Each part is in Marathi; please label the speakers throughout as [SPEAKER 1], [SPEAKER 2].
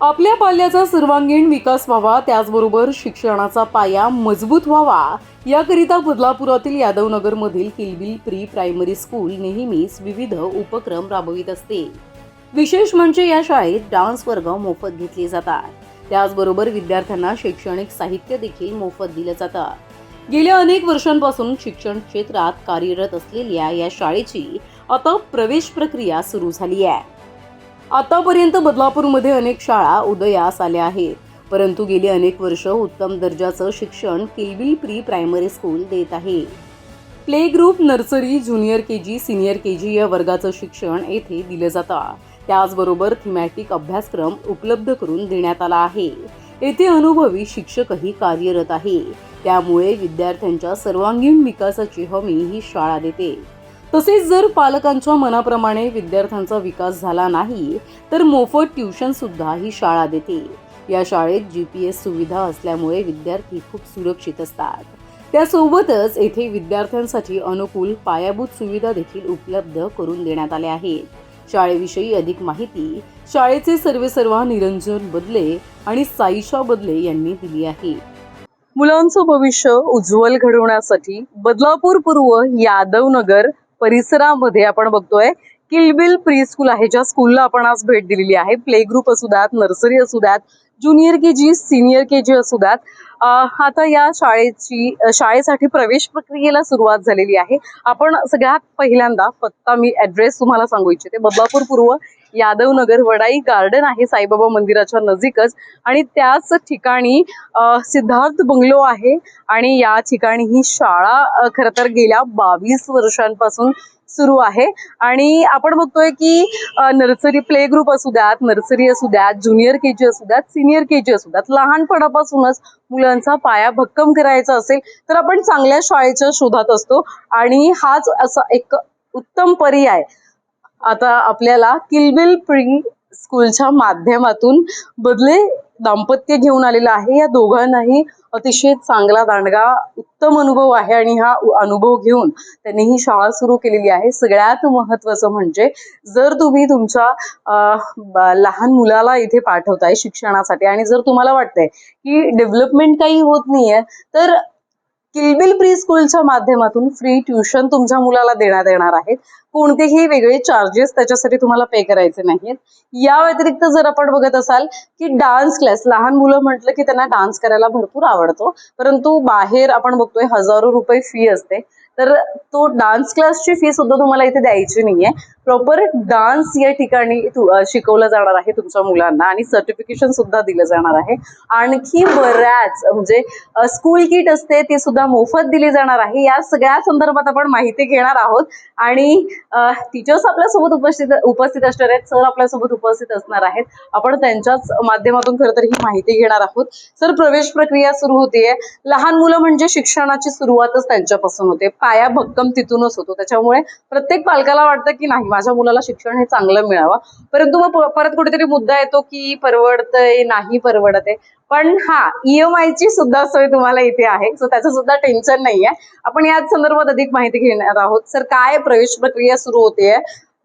[SPEAKER 1] आपल्या पाल्याचा सर्वांगीण विकास व्हावा त्याचबरोबर शिक्षणाचा पाया मजबूत व्हावा. याकरिता बदलापुरातील यादवनगरमधील किलबिल प्री प्रायमरी स्कूल नेहमीच विविध उपक्रम राबवित असते. विशेष म्हणजे या शाळेत डान्स वर्ग मोफत घेतले जातात. त्याचबरोबर विद्यार्थ्यांना शैक्षणिक साहित्य देखील मोफत दिलं जातं. गेल्या अनेक वर्षांपासून शिक्षण क्षेत्रात कार्यरत असलेल्या या शाळेची आता प्रवेश प्रक्रिया सुरू झाली आहे. आतापर्यंत बदलापूरमध्ये अनेक शाळा उदयास आल्या आहेत. परंतु गेली अनेक वर्ष उत्तम दर्जाचं शिक्षण किलबिल प्री प्रायमरी स्कूल देत आहे. Play group nursery junior K G senior K G या वर्गाचं शिक्षण येथे दिलं जातं. त्याचबरोबर थिमॅटिक अभ्यासक्रम उपलब्ध करून देण्यात आला आहे. येथे अनुभवी शिक्षकही कार्यरत आहे. त्यामुळे विद्यार्थ्यांच्या सर्वांगीण विकासाची हमी ही शाळा देते. तसेच जर पालकांच्या मनाप्रमाणे विद्यार्थ्यांचा विकास झाला नाही तर मोफत ट्युशन सुद्धा ही शाळा देते. या शाळेत जी पी एस सुविधा असल्यामुळे विद्यार्थी खूप सुरक्षित असतात. त्यासोबतच येथे विद्यार्थ्यांसाठी अनुकूल पायाभूत सुविधा देखील उपलब्ध करून देण्यात आल्या आहेत. शाळेविषयी अधिक माहिती शाळेचे सर्वेसर्वा निरंजन बदले आणि साईशा बदले यांनी दिली आहे. मुलांचं भविष्य उज्ज्वल घडवण्यासाठी बदलापूर पूर्व यादवनगर परिसरामध्ये आपण बघतोय. किलबिल प्री स्कूल आहे. ज्या स्कूलला आपण आज भेट दिलेली आहे. प्ले ग्रुप असू द्यात नर्सरी असू द्यात junior K G senior K जी असू द्यात. आता या शाळेची शाळेसाठी प्रवेश प्रक्रियेला सुरुवात झालेली आहे. आपण सगळ्यात पहिल्यांदा पत्ता मी ऍड्रेस तुम्हाला सांगू इच्छिते. बदलापूर पूर्व यादवनगर वडाई गार्डन आहे साईबाबा मंदिराच्या नजीकच. आणि त्याच ठिकाणी सिद्धार्थ बंगलो आहे. आणि या ठिकाणी ही शाळा खरं तर गेल्या बावीस वर्षांपासून सुरू आहे. आणि आपण बघतोय की नर्सरी प्ले ग्रुप असू द्यात नर्सरी असू द्यात ज्युनियर के जी असू द्यात सिनियर के जी असू द्यात लहानपणापासूनच मुलांचा पाया भक्कम करायचा असेल तर आपण चांगल्या शाळेच्या शोधात असतो. आणि हाच असा एक उत्तम पर्याय. आता आपल्याला किलबिल प्री स्कूलच्या माध्यमातून बदले दाम्पत्य घेऊन आलेलं आहे. या दोघांनाही अतिशय चांगला दांडगा उत्तम अनुभव आहे आणि हा अनुभव घेऊन त्यांनी ही शाळा सुरू केलेली आहे. सगळ्यात महत्वाचं म्हणजे जर तुम्ही तुमच्या लहान मुलाला इथे पाठवताय शिक्षणासाठी आणि जर तुम्हाला वाटतंय की डेव्हलपमेंट काही होत नाहीये तर किलबिल प्री स्कूलच्या माध्यमातून फ्री ट्युशन तुमच्या मुलाला देण्यात येणार आहेत. कोणतेही वेगळे चार्जेस त्याच्यासाठी तुम्हाला पे करायचे नाहीत या व्यतिरिक्त जर आपण बघत असाल की डान्स क्लास लहान मुलं म्हटलं की त्यांना डान्स करायला भरपूर आवडतो. परंतु बाहेर आपण बघतोय हजारो रुपये फी असते. तर तो डान्स क्लासची फी सुद्धा तुम्हाला इथे द्यायची नाहीये. प्रॉपर डान्स या ठिकाणी शिकवलं जाणार आहे तुमच्या मुलांना आणि सर्टिफिकेशन सुद्धा दिलं जाणार आहे. आणखी बऱ्याच म्हणजे स्कूल किट असते ती सुद्धा मोफत दिली जाणार आहे. या सगळ्या संदर्भात आपण माहिती घेणार आहोत. आणि टीचर्स आपल्यासोबत उपस्थित उपस्थित असणार आहेत. सर आपल्यासोबत उपस्थित असणार आहेत. आपण त्यांच्याच माध्यमातून खरं तर ही माहिती घेणार आहोत. सर प्रवेश प्रक्रिया सुरू होतीये. लहान मुलं म्हणजे शिक्षणाची सुरुवातच त्यांच्यापासून होते. पाया भक्कम तिथूनच होतो. त्याच्यामुळे प्रत्येक पालकाला वाटतं की नाही माझ्या मुलाला शिक्षण हे चांगलं मिळावं. परंतु मग परत कुठेतरी मुद्दा येतो की परवडतंय नाही परवडत आहे पण हा ईएमआय ची सुद्धा सोय तुम्हाला इथे आहे. सो त्याचं सुद्धा टेन्शन नाहीये. आपण याच संदर्भात अधिक माहिती घेणार आहोत. सर काय प्रवेश प्रक्रिया सुरू होते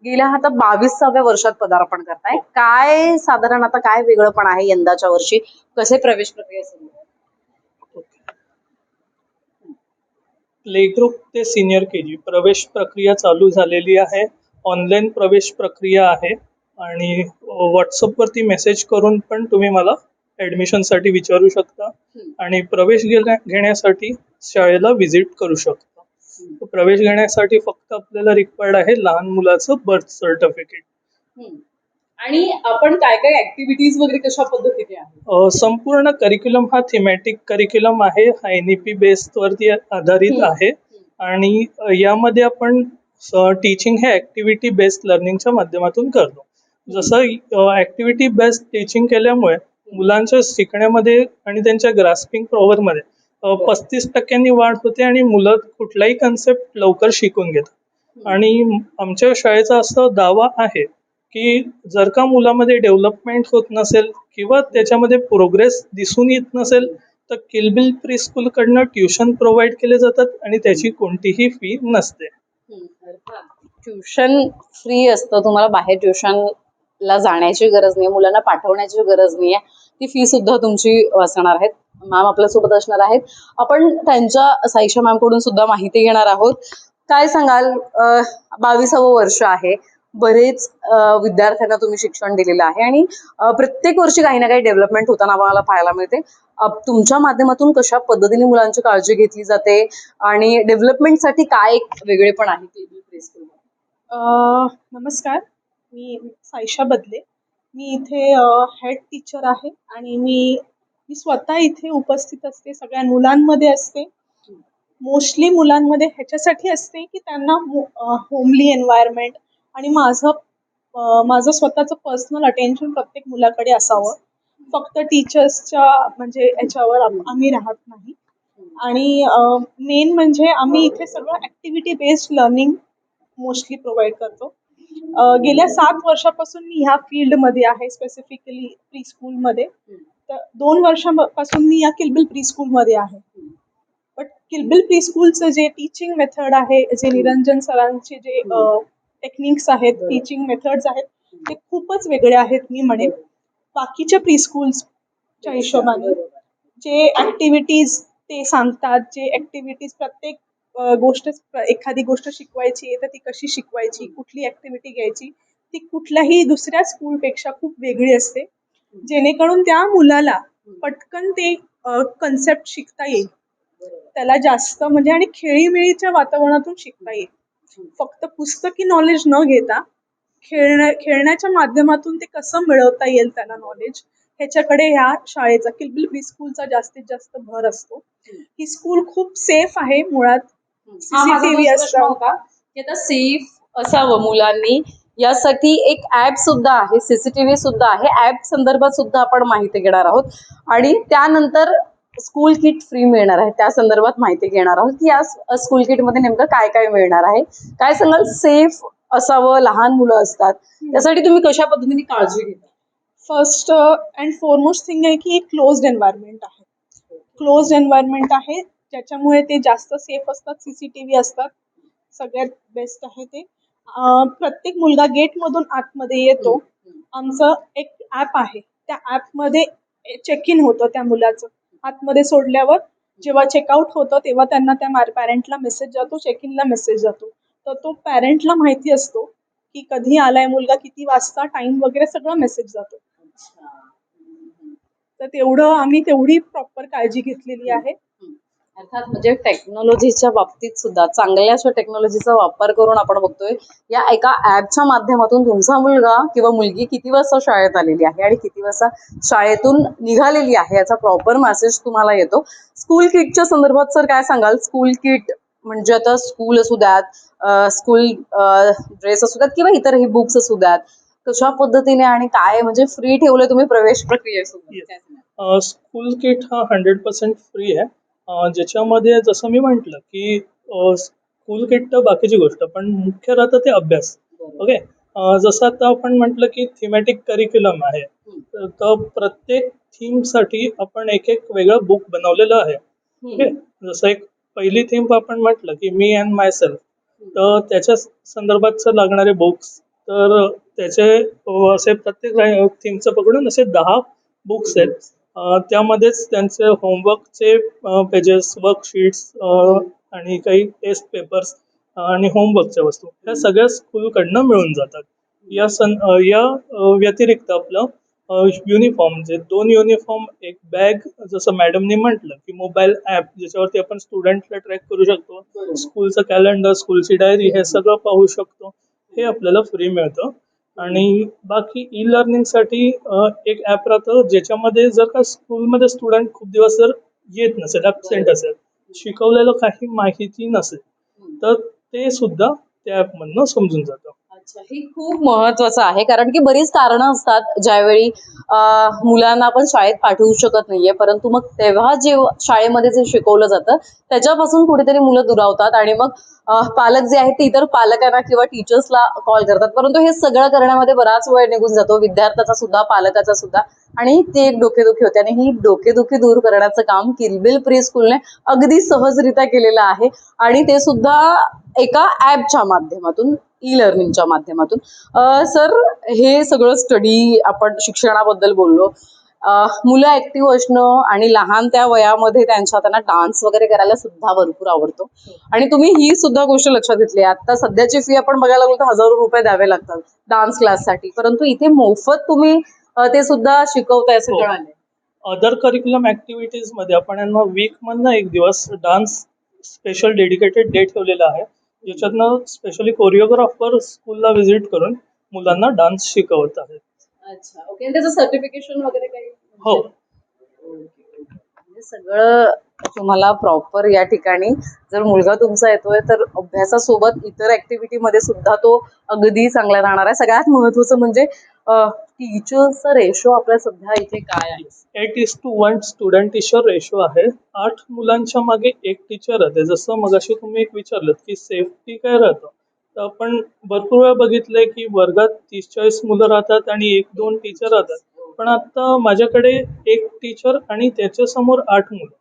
[SPEAKER 1] गेल्या आता बावीसाव्या वर्षात पदार्पण करताय. काय साधारण आता काय वेगळं पण आहे यंदाच्या वर्षी? कसे प्रवेश प्रक्रिया सुरू
[SPEAKER 2] प्ले ग्रुप ते सिनियर के जी प्रवेश प्रक्रिया चालू झालेली आहे. ऑनलाईन प्रवेश प्रक्रिया आहे. आणि व्हॉट्सअपवरती मेसेज करून पण तुम्ही मला ॲडमिशनसाठी विचारू शकता. आणि प्रवेश घेण्या घेण्यासाठी शाळेला व्हिजिट करू शकता. प्रवेश घेण्यासाठी फक्त आपल्याला रिक्वायर्ड आहे लहान मुलाचं बर्थ सर्टिफिकेट
[SPEAKER 1] आणि आपण काय काय ऍक्टिव्हिटीज वगैरे कशा पद्धतीने
[SPEAKER 2] संपूर्ण करिक्युलम हा थिमॅटिक करिक्युलम आहे. हा एन ई पी बेसवरती आधारित. आहे. आणि यामध्ये आपण टीचिंग हे ऍक्टिव्हिटी बेस्ड लर्निंगच्या माध्यमातून करतो. जसं ऍक्टिव्हिटी बेस्ड टीचिंग केल्यामुळे मुलांच्या शिकण्यामध्ये आणि त्यांच्या ग्रास्पिंग पॉवरमध्ये पस्तीस टक्क्यांनी वाढ होते आणि मुलं कुठलाही कन्सेप्ट लवकर शिकून घेतात. आणि आमच्या शाळेचा असा दावा आहे की जर का मुलामध्ये डेव्हलपमेंट होत नसेल किंवा त्याच्यामध्ये प्रोग्रेस दिसून येत नसेल तर किलबिल प्री स्कूलकडनं ट्युशन प्रोव्हाइड केले जातात आणि त्याची कोणतीही फी नसते.
[SPEAKER 1] ट्युशन फ्री असतं तुम्हाला बाहेर ट्युशनला जाण्याची गरज नाही मुलांना पाठवण्याची गरज नाही आहे ती फी सुद्धा तुमची वाचणार आहेत. मॅम आपल्यासोबत असणार आहेत. आपण त्यांच्या साईशा मॅमकडून सुद्धा माहिती घेणार आहोत. काय सांगाल? बावीसावं वर्ष आहे. बरेच विद्यार्थ्यांना तुम्ही शिक्षण दिलेलं आहे आणि प्रत्येक वर्षी काही ना काही डेव्हलपमेंट होताना आम्हाला पाहायला मिळते. तुमच्या माध्यमातून कशा पद्धतीने मुलांची काळजी घेतली जाते आणि डेव्हलपमेंटसाठी काय एक वेगळेपण आहे
[SPEAKER 3] नमस्कार. मी सायशा बदले. मी इथे हेड टीचर आहे आणि मी मी स्वतः इथे उपस्थित असते सगळ्या मुलांमध्ये असते. मोस्टली मुलांमध्ये ह्याच्यासाठी असते की त्यांना होमली एन्व्हायरमेंट आणि माझं माझं स्वतःचं पर्सनल अटेन्शन प्रत्येक मुलाकडे असावं. फक्त टीचर्सच्या म्हणजे याच्यावर आम्ही राहत नाही. आणि मेन म्हणजे आम्ही इथे सगळं activity based learning mostly provide करतो. गेल्या सात वर्षापासून मी ह्या फील्डमध्ये आहे स्पेसिफिकली प्री स्कूलमध्ये तर दोन वर्षापासून मी या किलबिल प्री स्कूलमध्ये आहे. बट किलबिल प्री स्कूलचं जे टीचिंग मेथड आहे जे निरंजन सरांचे जे टेक्निक्स आहेत टीचिंग मेथड्स आहेत ते खूपच वेगळे आहेत मी म्हणेन. बाकीच्या प्री स्कूल्सच्या हिशोबाने जे ॲक्टिव्हिटीज ते सांगतात जे ॲक्टिव्हिटीज प्रत्येक गोष्ट एखादी गोष्ट शिकवायची आहे तर ती कशी शिकवायची कुठली ॲक्टिव्हिटी घ्यायची ती कुठल्याही दुसऱ्या स्कूलपेक्षा खूप वेगळी असते. जेणेकरून त्या मुलाला पटकन ते कन्सेप्ट शिकता येईल. त्याला जास्त म्हणजे आणि खेळीमेळीच्या वातावरणातून शिकता येईल. फक्त पुस्तकी नॉलेज न घेता खेळण्या खेळण्याच्या माध्यमातून ते कसं मिळवता येईल त्याला नॉलेज ह्याच्याकडे ह्या शाळेचा किलबिल प्री स्कूलचा जास्तीत जास्त भर असतो. ही स्कूल खूप सेफ आहे मुळात. सीसीटीव्ही
[SPEAKER 1] होता की आता सेफ असावं मुलांनी. यासाठी एक ऍप सुद्धा आहे सीसीटीव्ही सुद्धा आहे. ऍप संदर्भात सुद्धा आपण माहिती घेणार आहोत. आणि त्यानंतर स्कूल किट फ्री मिळणार आहे. त्या संदर्भात माहिती घेणार आहोत की या स्कूल किटमध्ये नेमकं काय काय मिळणार आहे. काय सांगाल? सेफ असावं? लहान मुलं असतात. त्यासाठी तुम्ही कशा पद्धतीने काळजी घेता?
[SPEAKER 3] फर्स्ट अँड फॉरमोस्ट थिंग आहे की एक क्लोज्ड एन्व्हायरमेंट आहे. क्लोज्ड एन्व्हायरमेंट आहे. ज्याच्यामुळे ते जास्त सेफ असतात. सी सी टी व्ही असतात. सगळ्यात बेस्ट आहे ते. प्रत्येक मुलगा गेटमधून आतमध्ये येतो. आमचं एक ॲप आहे. त्या ॲपमध्ये चेक इन होतं त्या मुलाचं. आतमध्ये सोडल्यावर जेव्हा चेकआउट होतं तेव्हा त्यांना त्या पॅरेंटला मेसेज जातो चेक इनला मेसेज जातो. तर तो पॅरेंटला माहिती असतो की कधी आलाय मुलगा किती वाजता टाइम वगैरे सगळं मेसेज जातो. तर तेवढं आम्ही तेवढी प्रॉपर काळजी घेतलेली आहे.
[SPEAKER 1] अर्थात म्हणजे टेक्नॉलॉजीच्या बाबतीत सुद्धा चांगल्याशा टेक्नॉलॉजीचा वापर करून आपण बघतोय या एका ऍपच्या माध्यमातून तुमचा मुलगा किंवा मुलगी किती वाजता शाळेत आलेली आहे आणि किती वाजता शाळेतून निघालेली आहे याचा प्रॉपर मेसेज तुम्हाला येतो. स्कूल किटच्या संदर्भात सर काय सांगाल? स्कूल किट म्हणजे आता स्कूल असू द्यात स्कूल ड्रेस असू द्यात किंवा इतरही बुक्स असू द्यात कशा पद्धतीने आणि काय म्हणजे फ्री ठेवलं तुम्ही प्रवेश प्रक्रियेसोबत?
[SPEAKER 2] स्कूल किट हा हंड्रेड पर्सेंट फ्री आहे. ज्याच्यामध्ये जसं मी म्हटलं की स्कूल किट तर बाकीची गोष्ट पण मुख्य राहतं ते अभ्यास. ओके जसं आता आपण म्हटलं की थीमॅटिक करिक्युलम आहे. तर- प्रत्येक थीमसाठी आपण एक एक वेगळं बुक बनवलेलं आहे. ओके जसं एक पहिली थीम आपण म्हटलं की मी अँड माय सेल्फ तर त्याच्या संदर्भातचं लागणारे बुक्स तर त्याचे असे प्रत्येक थीमचं पकडून असे दहा बुक्स आहेत. त्यामध्येच त्यांचे होमवर्कचे पेजेस वर्कशीट्स आणि काही टेस्ट पेपर्स आणि होमवर्कच्या वस्तू. ह्या सगळ्या स्कूलकडनं मिळून जातात. या सन अ, या व्यतिरिक्त आपलं युनिफॉर्म जे दोन युनिफॉर्म एक बॅग जसं मॅडमनी म्हटलं की मोबाईल ॲप ज्याच्यावरती आपण स्टुडंटला ट्रॅक करू शकतो. स्कूलचं कॅलेंडर स्कूलची डायरी हे सगळं पाहू शकतो. हे आपल्याला फ्री मिळतं. आणि बाकी ई लर्निंगसाठी एक ॲप राहतं ज्याच्यामध्ये जर का स्कूलमध्ये स्टुडंट खूप दिवस जर येत नसेल ॲबसेंट असेल शिकवलेलं काही माहिती नसेल तर ते सुद्धा त्या ॲपमधनं समजून जातं.
[SPEAKER 1] हे खूप महत्वाचं आहे. कारण की बरीच कारणं असतात ज्यावेळी मुलांना आपण शाळेत पाठवू शकत नाहीये. परंतु मग तेव्हा जे शाळेमध्ये जे शिकवलं जातं त्याच्यापासून कुठेतरी मुलं दुरावतात आणि मग पालक जे आहेत ते इतर पालकांना किंवा टीचर्सला कॉल करतात. परंतु हे सगळं करण्यामध्ये बराच वेळ निघून जातो. विद्यार्थ्याचा सुद्धा पालकाचा सुद्धा. आणि ते एक डोकेदुखी होते आणि ही डोकेदुखी दूर करण्याचं काम किलबिल प्री स्कूलने अगदी सहजरित्या केलेलं आहे. आणि ते सुद्धा एका ऍपच्या माध्यमातून ई लर्निंगच्या माध्यमातून सर हे सगळं स्टडी आपण शिक्षणाबद्दल बोललो. मुलं ऍक्टिव्ह असणं आणि लहान त्या वयामध्ये त्यांच्या त्यांना डान्स वगैरे करायला सुद्धा भरपूर आवडतो. आणि तुम्ही ही सुद्धा गोष्ट लक्षात घेतली आता सध्याची फी आपण बघायला लागलो तर हजारो रुपये द्यावे लागतात डान्स क्लाससाठी परंतु इथे मोफत तुम्ही ते सुद्धा शिकवताय असं. कळाले
[SPEAKER 2] अदर करिक्युलम ऍक्टिव्हिटीजमध्ये आपण यांना वीक मधनं एक दिवस डान्स स्पेशल डेडिकेटेड डे ठेवलेला आहे. ज्याच्यातनं स्पेशली कोरिओग्राफर स्कूलला व्हिजिट करून मुलांना डान्स शिकवत आहेत.
[SPEAKER 1] अच्छा ओके आणि त्याचं सर्टिफिकेशन वगैरे काही?
[SPEAKER 2] हो.
[SPEAKER 1] म्हणजे सगळं तुम्हाला प्रॉपर या ठिकाणी जर मुलगा तुमचा येतोय तर अभ्यासासोबत इतर ऍक्टिव्हिटी मध्ये सुद्धा तो अगदी चांगला राहणार आहे. सगळ्यात महत्वाचं म्हणजे टीचर्सचा रेशो आपल्या सध्या इथे काय आहे?
[SPEAKER 2] Eight is to one student teacher ratio आहे. आठ मुलांच्या मागे एक टीचर राहते. जसं मगाशी तुम्ही एक विचारलं की सेफ्टी काय राहतं? तर आपण भरपूर वेळा बघितलंय की वर्गात तीस चाळीस मुलं राहतात आणि एक दोन टीचर राहतात. पण आता माझ्याकडे एक टीचर आणि त्याच्यासमोर आठ मुलं.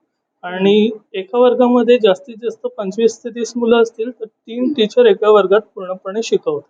[SPEAKER 2] आणि एका वर्गामध्ये जास्तीत जास्त पंचवीस ते तीस मुलं असतील तर तीन टीचर एका वर्गात पूर्णपणे शिकवतात.